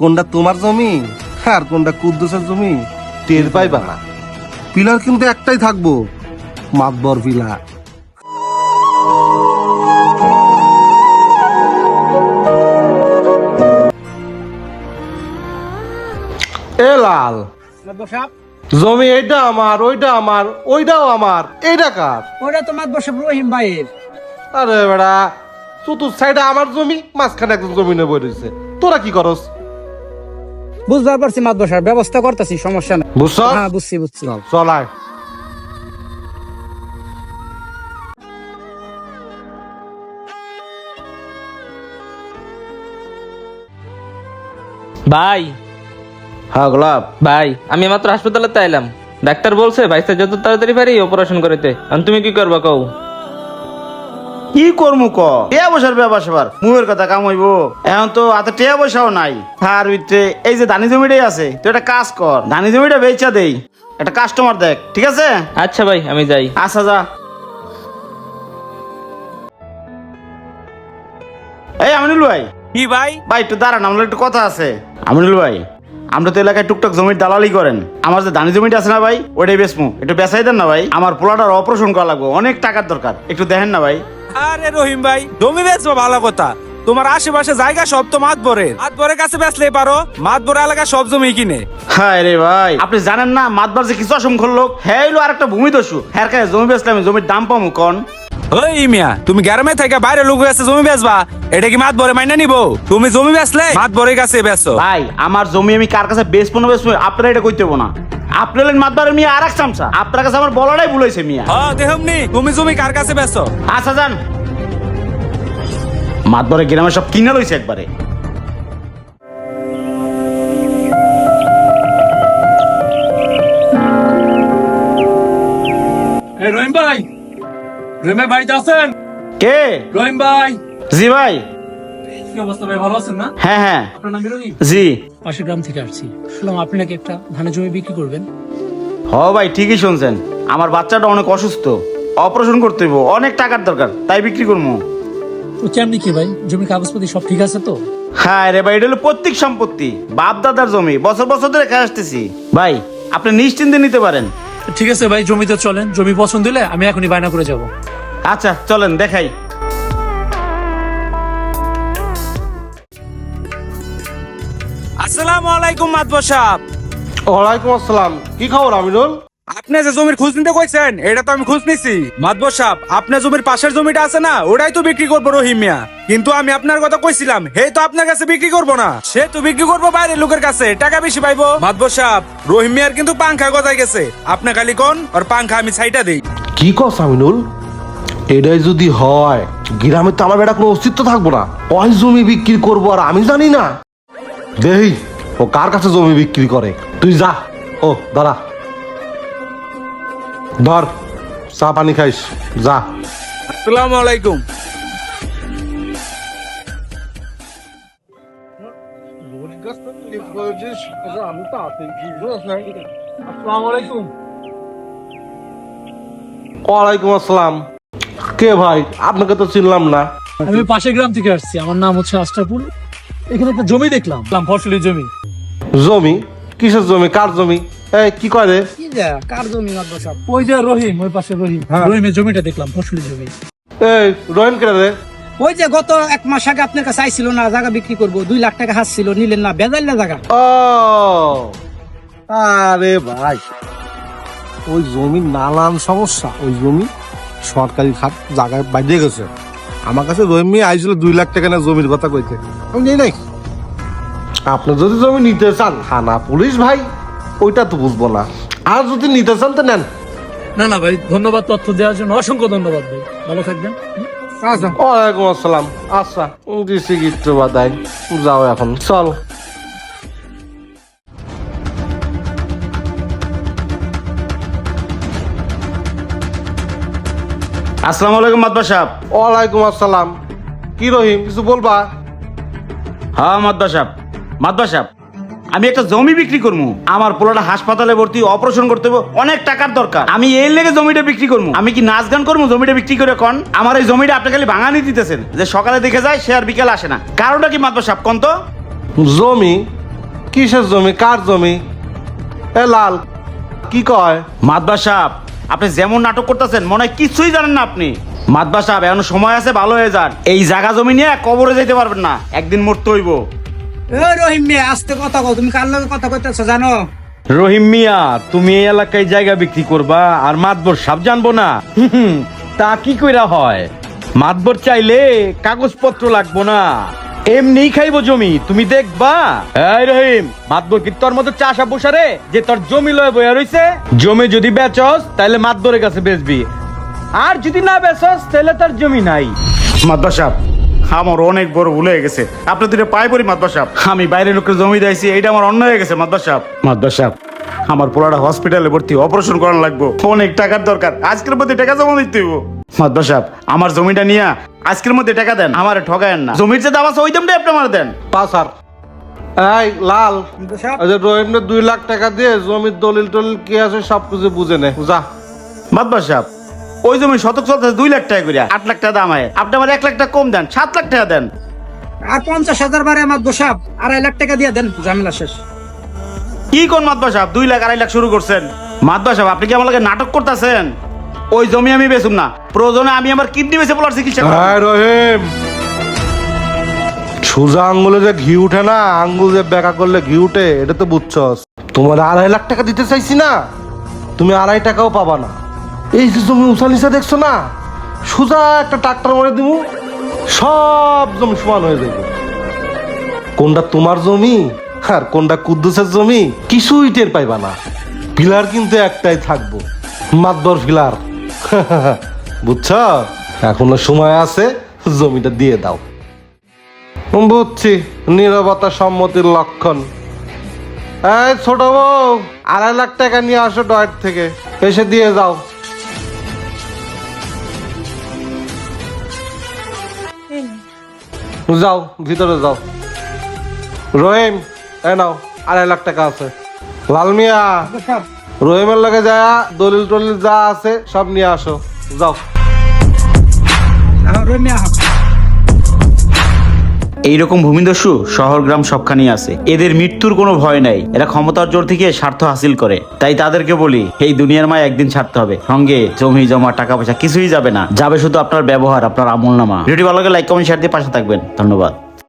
কোনটা তোমার জমি আর কোনটা কুদ্দুসের জমি? টের পাইবা না। পিলার কিন্তু একটাই থাকব মাতবর পিলার এ লাল জমি এইটা আমার ওইটা আমার ওইটাও আমার এইটা কার? ওটা তোমার বসে রহিম ভাইয়ের। আরে বেড়া চতুর সাইডে আমার জমি মাঝখানে একজন জমিনে বই রয়েছে। তোরা কি করস? বুঝবার পারছি মাত বসার ব্যবস্থা করতেছি সমস্যা নাই। বুঝছ? হ্যাঁ বুঝছি বুঝছি। চলায় ভাই। হ্যাঁ গোলাপ। ভাই আমি মাত্র হাসপাতালে আইলাম। ডাক্তার বলছে ভাইসা যত তাড়াতাড়ি পারি অপারেশন করিতে আর তুমি কি করবা কও? কি করমু ক? টিয়া বসার ব্যাপার সেবার। মুয়ের কথা কাম হইব। এখন তো হাতে টিয়া বসাও নাই। তার ভিতরে এই যে দানি জমিটাই আছে তুই একটা কাজ কর। দানি জমিটা বেচা দেই। একটা কাস্টমার দেখ ঠিক আছে? আচ্ছা ভাই আমি যাই। আচ্ছা যা। এই আমিনুল ভাই। কি ভাই? ভাই একটু দাঁড়ান আমার একটু কথা আছে। আমিনুল ভাই আমরা তো এলাকায় টুকটাক জমির দালালি করেন। আমার যে দানি জমিটা আছে না ভাই ওইটাই বেসমু একটু বেচাই দেন না ভাই। আমার পোলাটার অপারেশন করা লাগবে অনেক টাকার দরকার। একটু দেখেন না ভাই। আরে রহিম ভাই জমি বেচবো ভালো কথা। তোমার আশেপাশে জায়গা সব তো মাতবরের। মাতবরের কাছে পারো মাতবর এলাকা সব জমি কিনে। হায় রে ভাই। আপনি জানেন না মাতবার যে কিছু অসংখ্য লোক হ্যাঁ এলো আর একটা ভূমি দস্যু হ্যাঁ কাছে জমি বেচলাম জমির দাম পামু কন। ওই মিয়া তুমি গ্রামে থেকে বাইরে লোক আছে জমি বেচবা। এটা কি মাতবরে মাইনা নিবো? তুমি জমি বেচলে মাতবরের কাছে বেচো। ভাই আমার জমি আমি কার কাছে বেচবো না বেচবো আপনারা এটা কইতে না। আপনি হলেন মাতবারের মিয়া আর এক চামচা। আপনার কাছে আমার বলাটাই ভুল হয়েছে মিয়া। হ্যাঁ দেহমনি তুমি জমি কার কাছে বেচো আচ্ছা যান। মাতবরে গ্রামে সব কিনে লইছে একবারে। রহিম ভাই। রহিমের বাড়িতে আছেন? কে? রহিম ভাই। জি ভাই। কি অবস্থা ভাই? ভালো আছেন না? হ্যাঁ হ্যাঁ। আপনার নাম রহিম জি। পাশের গ্রাম থেকে আসছি। শুনলাম আপনি নাকি একটা ধানের জমি বিক্রি করবেন। হ ভাই ঠিকই শুনছেন। আমার বাচ্চাটা অনেক অসুস্থ। অপারেশন করতে হইব। অনেক টাকার দরকার। তাই বিক্রি করব। তো কেমনি কি ভাই? জমির কাগজপাতি সব ঠিক আছে তো? হ্যাঁ রে ভাই এটা হলো পৈতৃক সম্পত্তি। বাপ দাদার জমি। বছর বছর ধরে খেয়ে আসতেছি। ভাই আপনি নিশ্চিন্তে নিতে পারেন। ঠিক আছে ভাই জমিতে চলেন। জমি পছন্দ হলে আমি এখনই বায়না করে যাব। আচ্ছা চলেন দেখাই। আসসালামু আলাইকুম মাতবর সাহেব ওয়ালাইকুম আসসালাম। কি খবর আমিনুল? আপনি যে জমির খোঁজ নিতে কইছেন এটা তো আমি খোঁজ নিছি। মাতবর সাহেব আপনার জমির পাশের জমিটা আছে না ওটাই তো বিক্রি করব রহিম মিয়া। কিন্তু আমি আপনার কথা কইছিলাম হে তো আপনার কাছে বিক্রি করব না। সে তো বিক্রি করব বাইরের লোকের কাছে টাকা বেশি পাইবো। মাতবর সাহেব রহিম মিয়ার কিন্তু পাংখা গজায় গেছে। আপনি খালি কোন আর পাংখা আমি ছাইটা দেই। কি কস আমিনুল? এটাই যদি হয় গ্রামে তো আমার বেটা কোনো অস্তিত্ব থাকব না। ওই জমি বিক্রি করব আর আমি জানি না। দেহি ও কার কাছে জমি বিক্রি করে? তুই যা। ও দাঁড়া। ধর চা পানি খাইস। যা। আসসালামু আলাইকুম। ওয়ালাইকুম আসসালাম। কে ভাই? আপনাকে তো চিনলাম না। আমি পাশের গ্রাম থেকে আসছি। আমার নাম হচ্ছে আস্টাপুর এখানে একটা জমি দেখলাম দেখলাম। ফসলি জমি। জমি? কিসের জমি? কার জমি? এই কি করে কি যা কার জমি ওই যে রহিম ওই পাশে রহিম। রহিমের জমিটা দেখলাম ফসলি জমি। এই রহিম কে রে ওই যে গত এক মাস আগে আপনার কাছে আইছিল না জায়গা বিক্রি করব দুই লাখ টাকা হাসছিল নিলেন না না জায়গা। ও! আরে ভাই ওই জমির নানান সমস্যা ওই জমি সরকারি খাত জায়গায় বাইরে গেছে। আমার কাছে জমি আইছিল দুই লাখ টাকা না জমির কথা কইতে। আমি নেই নাই। আপনি যদি জমি নিতে চান থানা পুলিশ ভাই ওইটা তো বুঝব না। আর যদি নিতে চান তো নেন। না না ভাই ধন্যবাদ তথ্য দেওয়ার জন্য। অসংখ্য ধন্যবাদ ভাই। ভালো থাকবেন। আচ্ছা। ওয়ালাইকুম আসসালাম। আচ্ছা। দিছি গিট্টু বাদাই। যাও এখন চল। আসসালামু আলাইকুম মাতবার সাহেব। ওয়ালাইকুম আসসালাম। কি রহিম কিছু বলবা? হ্যাঁ মাদবা সাহেব। মাতবার সাহেব আমি একটা জমি বিক্রি করব আমার পোলাটা হাসপাতালে ভর্তি অপারেশন করতে হবে অনেক টাকার দরকার। আমি এই লেগে জমিটা বিক্রি করব আমি কি নাচ গান করব জমিটা বিক্রি করে কন? আমার এই জমিটা আপনি খালি ভাঙানি দিতেছেন যে সকালে দেখে যায় সে আর বিকেলে আসে না। কারণটা কি মাতবার সাহেব কন তো? জমি? কিসের জমি? কার জমি? এ লাল কি কয়? মাদবা সাহেব আপনি যেমন নাটক করতেছেন মনে হয় কিছুই জানেন না আপনি। মাদবা সাহেব এখন সময় আছে ভালো হয়ে যান। এই জায়গা জমি নিয়ে কবরে যেতে পারবেন না। একদিন মরতে হইব। রহিম মিয়া আস্তে কথা কও তুমি কার লগে কথা কইতেছো জানো? রহিম মিয়া তুমি এই এলাকায় জায়গা বিক্রি করবা আর মাতবর সাপ জানব না। তা কি কইরা হয়? মাতবর চাইলে কাগজপত্র লাগবো না। এমনিই খাইবো জমি তুমি দেখবা? এই রহিম মাতবর কি তোর মতো চাষা বসারে যে তোর জমি লয়ে বয়া রইছে? জমি যদি বেচস তাহলে মাতবরের কাছে বেচবি। আর যদি না বেচস তাহলে তার জমি নাই। মাদবা সাহেব আমার অনেক বড় ভুল হয়ে গেছে। আপনি দুটো পায়ে পড়ি মাদবা সাহেব আমি বাইরে লোকের জমি দিয়েছি এটা আমার অন্য হয়ে গেছে মাদবা সাহেব মাদবা সাহেব আমার পোলাটা হসপিটালে ভর্তি অপারেশন করানো লাগবে। অনেক টাকার দরকার আজকের মধ্যে টাকা জমা দিতে হইব। মাদবা সাহেব আমার জমিটা নিয়ে আজকের মধ্যে টাকা দেন আমার ঠগায়েন না। জমির যে দাম আছে ওই দামটাই আপনি আমার দেন। পাস আর এই লাল। রহিমনে দুই লাখ টাকা দিয়ে জমির দলিল টলিল কি আছে সব কিছু বুঝে নে যা। মাদবা সাহেব ওই জমি শতক চলতে দুই লাখ টাকা করে আট লাখ টাকা দাম হয় আপনি আমার এক লাখ টাকা কম দেন সাত লাখ টাকা দেন। আর পঞ্চাশ হাজার বারে আমার গোসাব আড়াই লাখ টাকা দিয়ে দেন ঝামেলা শেষ। কি কোন মাদবা সাহেব দুই লাখ আড়াই লাখ শুরু করছেন। মাদবা সাহেব আপনি কি আমার লাগে নাটক করতেছেন? ওই জমি আমি বেচুম না। প্রয়োজনে আমি আমার কিডনি বেচে বলার চিকিৎসা করব। হ্যাঁ রহিম! সোজা আঙ্গুলে যে ঘি উঠে না আঙ্গুল যে বেকা করলে ঘি উঠে এটা তো বুঝছস। তোমার আড়াই লাখ টাকা দিতে চাইছি না তুমি আড়াই টাকাও পাবা না। এই যে জমি উঁচা নিচা দেখছ না? সোজা একটা ট্রাক্টর মারে দিব সব জমি সমান হয়ে যাবে কোনটা তোমার জমি আর কোনটা কুদ্দুসের জমি, কিছুই টের পাইবা না। পিলার কিন্তু একটাই থাকব, মাতবর পিলার বুঝছ? এখনও সময় আছে, জমিটা দিয়ে দাও। বুঝছি, নিরবতা সম্মতির লক্ষণ। এই ছোট বউ, আড়াই লাখ টাকা নিয়ে আসো ডয়েট থেকে, এসে দিয়ে যাও। যাও, ভিতরে যাও। রহিম, এ নাও, আড়াই লাখ টাকা আছে। লালমিয়া রহিমের লগে যা দলিল টলিল যা আছে সব নিয়ে আসো। যাও। রহিম মিয়া, আহ। এইরকম ভূমিদস্যু শহর, গ্রাম সবখানেই আছে। এদের মৃত্যুর কোনো ভয় নাই। এরা ক্ষমতার জোর থেকে স্বার্থ হাসিল করে। তাই তাদেরকে বলি, এই দুনিয়ার মায় একদিন ছাড়তে হবে। সঙ্গে জমি, জমা টাকা পয়সা কিছুই যাবে না। যাবে শুধু আপনার ব্যবহার, আপনার আমল নামা ভিডিওটি ভালো লাগে লাইক কমেন্ট শেয়ার দিয়ে পাশে থাকবেন। ধন্যবাদ।